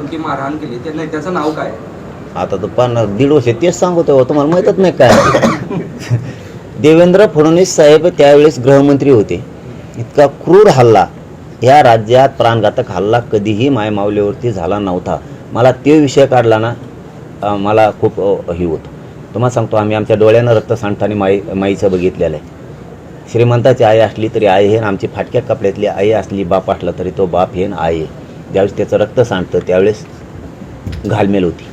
की मारहाण केली. त्या नेत्याचं नाव काय? आता तर पण दीड वर्ष तेच सांगतो तुम्हाला माहीतच नाही काय. देवेंद्र फडणवीस साहेब त्यावेळेस गृहमंत्री होते. इतका क्रूर हल्ला. ह्या राज्यात प्राणघातक हल्ला कधीही मायमावलीवरती झाला नव्हता. मला ते विषय काढला ना मला खूप हे होतं. तुम्हाला सांगतो आम्ही आमच्या डोळ्यानं रक्त सांडताना माई माईचं बघितलेलं आहे. श्रीमंताची आई असली तरी आई हे आमची फाटक्या कपड्यातली आई असली बाप असला तरी तो बाप हे आई आहे. ज्यावेळेस त्याचं रक्त सांडतं त्यावेळेस घालमेल होती.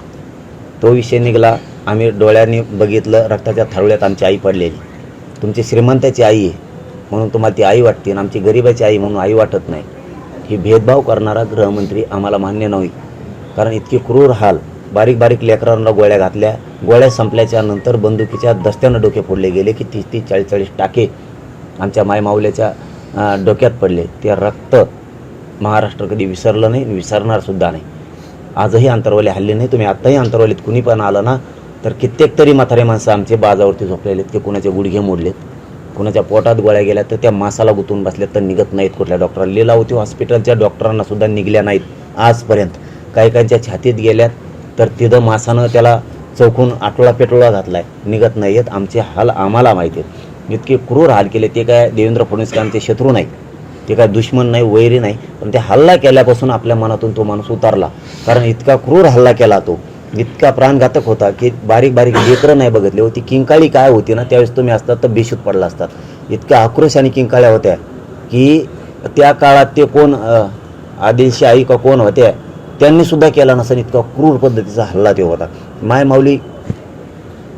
तो विषय निघाला. आम्ही डोळ्यांनी बघितलं रक्ताच्या थरवळ्यात आमची आई पडलेली. तुमची श्रीमंताची आई आहे म्हणून तुम्हाला ती आई वाटते आणि आमची गरिबाची आई म्हणून आई वाटत नाही. ही भेदभाव करणारा गृहमंत्री आम्हाला मान्य नाही कारण इतकी क्रूर हाल. बारीक बारीक लेकरांना गोळ्या घातल्या. गोळ्या संपल्याच्या नंतर बंदुकीच्या दस्त्यानं डोके फोडले गेले की तीस तीस चाळीस चाळीस टाके आमच्या मायमाऊल्याच्या डोक्यात पडले. ते रक्त महाराष्ट्र कधी विसरलं नाही विसरणार सुद्धा नाही. आजही अंतरवाले हल्ले नाही तुम्ही आत्ताही अंतरवालीत कुणी पण आलं ना तर कित्येक तरी म्हातारे माणसं आमचे बाजावरती झोपलेले आहेत की कुणाचे गुडघे मोडलेत कुणाच्या पोटात गोळ्या गेल्या तर त्या मासाला गुतून बसल्या तर निघत नाहीत कुठल्या डॉक्टरांना लिलावती हॉस्पिटलच्या डॉक्टरांना सुद्धा निघल्या नाहीत आजपर्यंत. काही काहींच्या छातीत गेल्यात तर तिथं मासानं त्याला चौकून आटोळा पेटोळा घातलाय. निघत नाही आहेत आमचे हाल आम्हाला माहिती आहेत. इतके क्रूर हाल केले ते काय देवेंद्र फडणवीस आमचे शत्रू नाही ते काय दुश्मन नाही वैरी नाही पण ते हल्ला केल्यापासून आपल्या मनातून तो माणूस उतरला. कारण इतका क्रूर हल्ला केला तो. इतका प्राणघातक होता की बारीक बारीक लेकरं नाही बघितले होती. किंकाळी काय होती ना त्यावेळेस तुम्ही असतात तर बेशूत पडला असतात. इतक्या आक्रोश आणि किंकाळ्या होत्या की त्या काळात ते कोण आदिलशी आई का कोण होत्या त्यांनी सुद्धा केला नसेल. इतका क्रूर पद्धतीचा हल्ला ते होता. माय माऊली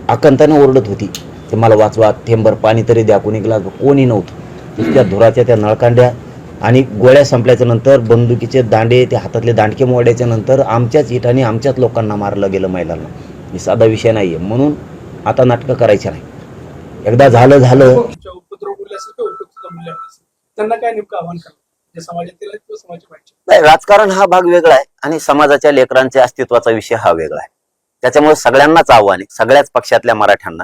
आकंताने ओरडत होती. ते मला वाचवा थेंबर पाणी तरी द्या कोणी ग्लास कोणी नव्हतं. इतक्या धुराच्या त्या नळकांड्या आणि गोळ्या संपल्याच्या नंतर बंदुकीचे दांडे ते हातातले दांडके मोडायच्या नंतर आमच्याच इटाने आमच्याच लोकांना मारलं गेलं महिलांना हे साधा विषय नाही आहे म्हणून आता नाटकं करायचे नाही एकदा झालं झालं. त्यांना काय नेमकं आव्हान नाही राजकारण हा भाग वेगळा आहे आणि समाजाच्या लेकरांच्या अस्तित्वाचा विषय हा वेगळा आहे. त्याच्यामुळे सगळ्यांनाच आव्हान आहे. सगळ्याच पक्षातल्या मराठ्यांना.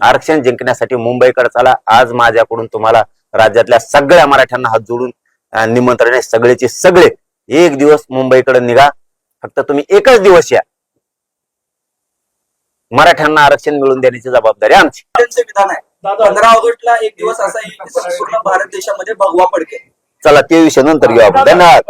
आरक्षण जिंकण्यासाठी मुंबईकडे चला आज माझ्याकडून तुम्हाला राज्यातल्या सगळ्या मराठ्यांना हात जोडून निमंत्रण आहे सगळेचे सगळे एक दिवस मुंबईकडे निघा फक्त तुम्ही एकच दिवस या मराठ्यांना आरक्षण मिळवून देण्याची जबाबदारी आमची त्यांचं विधान आहे पंधरा ऑगस्टला एक दिवस असा संपूर्ण भारत देशामध्ये भगवा पडके चला ते विषय नंतर घेऊ आपण धन्यवाद